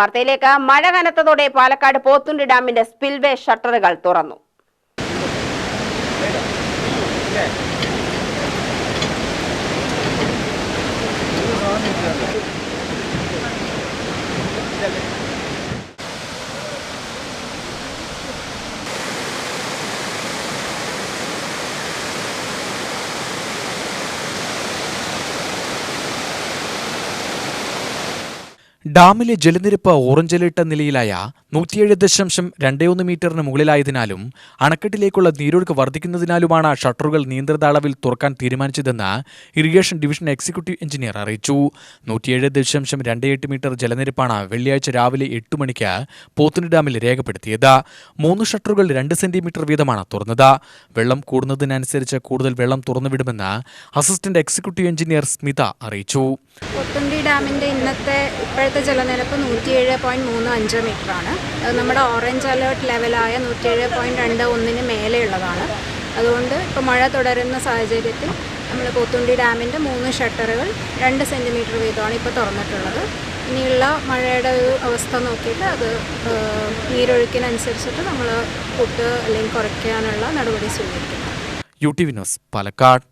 വാർത്തയിലേക്ക് മഴ കനത്തതോടെ പാലക്കാട് പോത്തുണ്ടി ഡാമിന്റെ സ്പിൽവേ ഷട്ടറുകൾ തുറന്നു. ഡാമിലെ ജലനിരപ്പ് ഓറഞ്ച് അലേർട്ട് നിലയിലായ നൂറ്റിയേഴ് ദശാംശം രണ്ടേ ഒന്ന് മീറ്ററിന് മുകളിലായതിനാലും അണക്കെട്ടിലേക്കുള്ള നീരൊഴുക്ക് വർദ്ധിക്കുന്നതിനാലുമാണ് ഷട്ടറുകൾ നിയന്ത്രിത അളവിൽ തുറക്കാൻ തീരുമാനിച്ചതെന്ന് ഇറിഗേഷൻ ഡിവിഷൻ എക്സിക്യൂട്ടീവ് എഞ്ചിനീയർ അറിയിച്ചു. നൂറ്റിയേഴ് ദശാംശം രണ്ടേ എട്ട് മീറ്റർ ജലനിരപ്പാണ് വെള്ളിയാഴ്ച രാവിലെ എട്ട് മണിക്ക് പോത്തുനി ഡാമിൽ രേഖപ്പെടുത്തിയത്. മൂന്ന് ഷട്ടറുകൾ രണ്ട് സെന്റിമീറ്റർ വീതമാണ് തുറന്നത്. വെള്ളം കൂടുന്നതിനനുസരിച്ച് കൂടുതൽ വെള്ളം തുറന്നുവിടുമെന്ന് അസിസ്റ്റന്റ് എക്സിക്യൂട്ടീവ് എഞ്ചിനീയർ സ്മിത അറിയിച്ചു. പൊത്തുണ്ടി ഡാമിന്റെ ഇന്നത്തെ ഇപ്പോഴത്തെ ജലനിരപ്പ് നൂറ്റിയേഴ് പോയിന്റ് മൂന്ന് അഞ്ച് മീറ്ററാണ്. അത് നമ്മുടെ ഓറഞ്ച് അലേർട്ട് ലെവലായ നൂറ്റിയേഴ് പോയിന്റ് രണ്ട് ഒന്നിന് മേലെയുള്ളതാണ്. അതുകൊണ്ട് ഇപ്പോൾ മഴ തുടരുന്ന സാഹചര്യത്തിൽ നമ്മൾ പോത്തുണ്ടി ഡാമിന്റെ മൂന്ന് ഷട്ടറുകൾ രണ്ട് സെന്റിമീറ്റർ വീതമാണ് ഇപ്പോൾ തുറന്നിട്ടുള്ളത്. ഇനിയുള്ള മഴയുടെ ഒരു അവസ്ഥ നോക്കിയിട്ട് അത് നീരൊഴുക്കിനനുസരിച്ചിട്ട് നമ്മൾ കൂട്ട് അല്ലെങ്കിൽ കുറയ്ക്കാനുള്ള നടപടി സ്വീകരിക്കും. U T Vinos Palakkad.